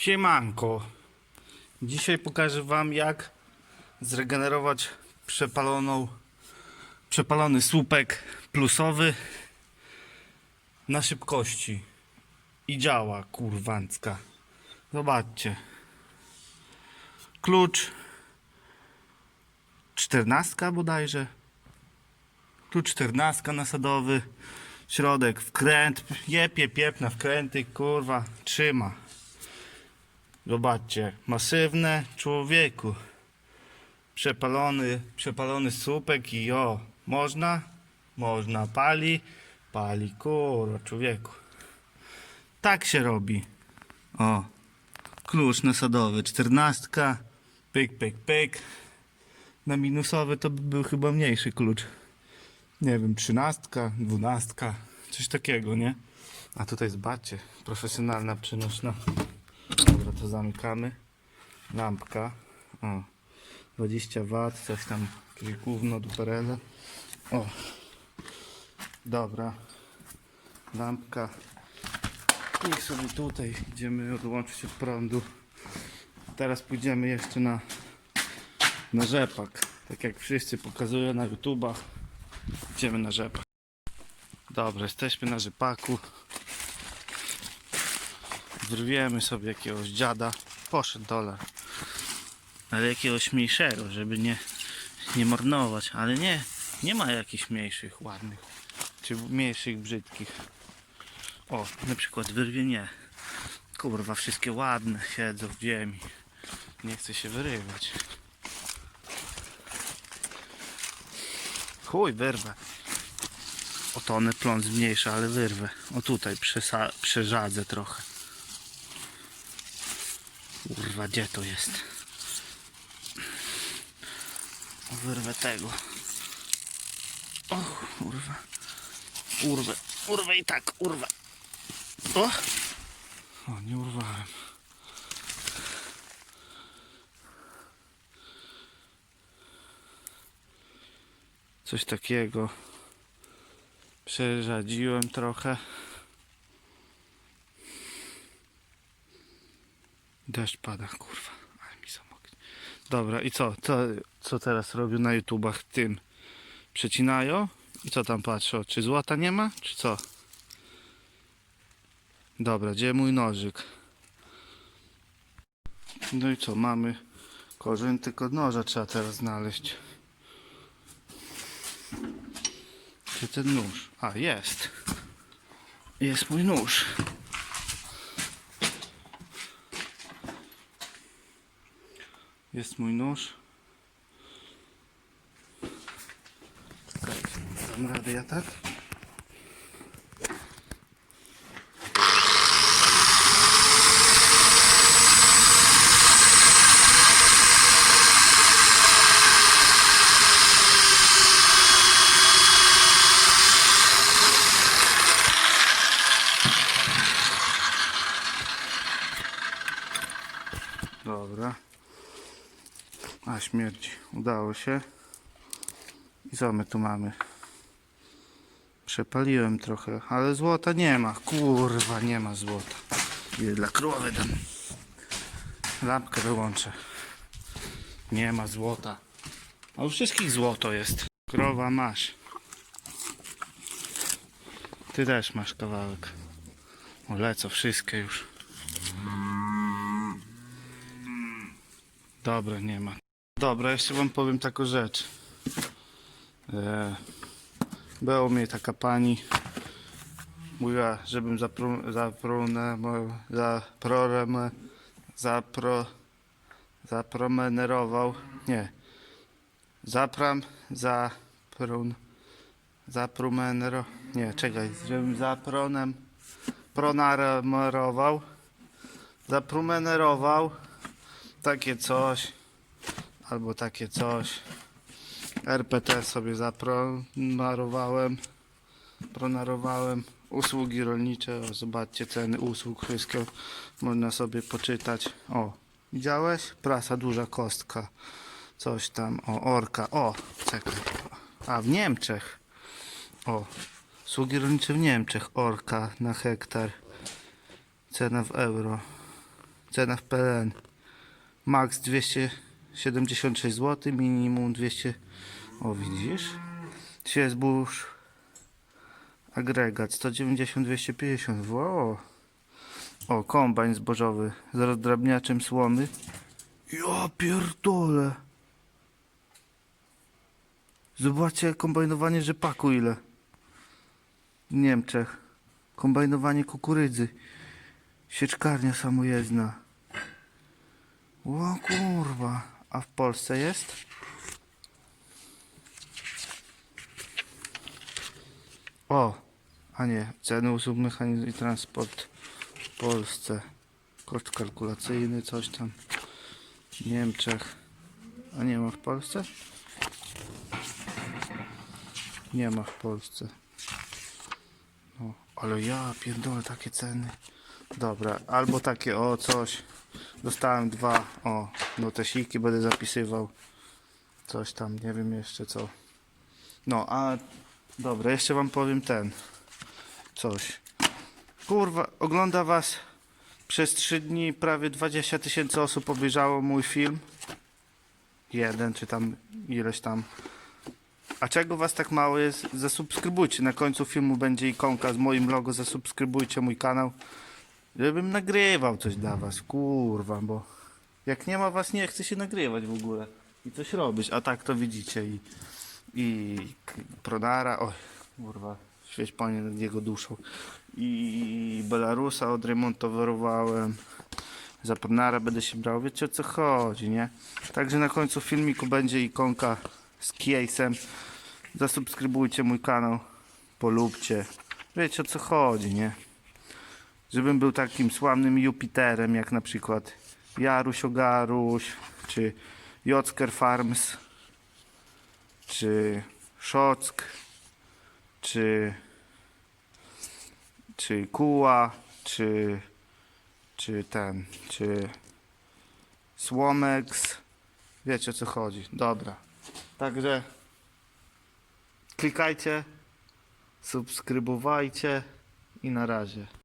Siemanko. Dzisiaj pokażę Wam jak zregenerować przepaloną, przepalony słupek plusowy na szybkości. I działa, kurwancka. Zobaczcie. Klucz. Czternastka bodajże. Klucz czternastka nasadowy. Środek, wkręt. Jepie, piep na wkręty, kurwa. Trzyma. Zobaczcie, masywne człowieku. Przepalony, przepalony słupek i o, można? Można, pali, pali, kurwa, człowieku. Tak się robi. O, klucz nasadowy, czternastka, pyk, pyk, pyk. Na minusowy to by był chyba mniejszy klucz. Nie wiem, trzynastka, dwunastka, coś takiego, nie? A tutaj zobaczcie, profesjonalna przenośna. To zamykamy. Lampka. O. 20 W, coś tam, jakieś gówno, duperele. O. Dobra. Lampka. I sobie tutaj idziemy odłączyć od prądu. Teraz pójdziemy jeszcze na, na rzepak. Tak jak wszyscy pokazują na YouTubach. Idziemy na rzepak. Dobra, jesteśmy na rzepaku. Wyrwiemy sobie jakiegoś dziada. Poszedł dolar. Ale jakiegoś mniejszego, żeby nie, nie marnować. Ale nie, nie ma jakichś mniejszych, ładnych. Czy mniejszych, brzydkich. O, na przykład wyrwie nie. Kurwa, wszystkie ładne siedzą w ziemi. Nie chce się wyrywać. Chuj, wyrwę. O tonę plon zmniejsza, ale wyrwę. O tutaj przesa- przerzadzę trochę. Kurwa, gdzie to jest? Wyrwę tego. O, kurwa. Urwę, urwę i tak, urwę. O! O, nie urwałem. Coś takiego. Przerzadziłem trochę. Deszcz pada, kurwa. Ale mi zamoknie. Dobra, i co? co? Co teraz robią na YouTubach tym? Przecinają? I co tam patrzą? Czy złota nie ma? Czy co? Dobra, gdzie mój nożyk? No i co? Mamy korzeń, tylko noża trzeba teraz znaleźć. Gdzie ten nóż? A, jest. Jest mój nóż. Jest mój nóż. Dam radę ja tak? Dobra. A śmierć. Udało się. I co my tu mamy? Przepaliłem trochę, ale złota nie ma. Kurwa, nie ma złota. Ile dla krowy dam. Lampkę wyłączę. Nie ma złota. A u wszystkich złoto jest. Krowa masz. Ty też masz kawałek. O, lecą wszystkie już. Dobra, nie ma. Dobra, jeszcze wam powiem taką rzecz. E, była u mnie taka pani. Mówiła, żebym zaprorem, zapro, zapromenerował. Nie. Zapram, zaprun, zaprumenero. Nie, czekaj, żebym zapronem, pronaremerował. Zaprumenerował takie coś albo takie coś. RPT sobie zapronarowałem pronarowałem usługi rolnicze o, zobaczcie ceny usług wszystko można sobie poczytać. O widziałeś? Prasa duża kostka coś tam o orka o czekaj. A w Niemczech. O usługi rolnicze w Niemczech orka na hektar cena w euro Cena w PLN. Max 276 zł, minimum 200. O widzisz? Świeżbóż. Agregat 190 250. Wow. O, kombajn zbożowy z rozdrabniaczem słomy. Ja pierdolę. Zobaczcie kombajnowanie rzepaku ile. W Niemczech. Kombajnowanie kukurydzy. Sieczkarnia samojezdna. O kurwa. A w Polsce jest? O! A nie, ceny usług mechanizmu i transport w Polsce. Koszt kalkulacyjny, coś tam. W Niemczech. A nie ma w Polsce? Nie ma w Polsce. O, ale ja pierdolę takie ceny. Dobra, albo takie o coś. Dostałem dwa. O, notesiki będę zapisywał. Coś tam, nie wiem jeszcze co. No, a dobra, jeszcze wam powiem ten. Coś. Kurwa, ogląda was przez 3 dni prawie 20 tysięcy osób obejrzało mój film. Jeden, czy tam ileś tam. A czego was tak mało jest? Zasubskrybujcie. Na końcu filmu będzie ikonka z moim logo. Zasubskrybujcie mój kanał. Żebym nagrywał coś dla was. Kurwa, bo jak nie ma was, nie chce się nagrywać w ogóle. I coś robić. A tak to widzicie. I, i Pronara. Oj, kurwa. Świeć panie nad jego duszą. I Belarusa odremontowałem. Za Pronara będę się brał. Wiecie o co chodzi, nie? Także na końcu filmiku będzie ikonka z case'em. Zasubskrybujcie mój kanał. Polubcie. Wiecie o co chodzi, nie? Żebym był takim sławnym Jupiterem, jak na przykład Jaruś Ogaruś, czy Jocker Farms, czy Szock, czy, czy Kuła, czy, czy ten, czy Słomex. Wiecie o co chodzi. Dobra. Także klikajcie, subskrybowajcie i na razie.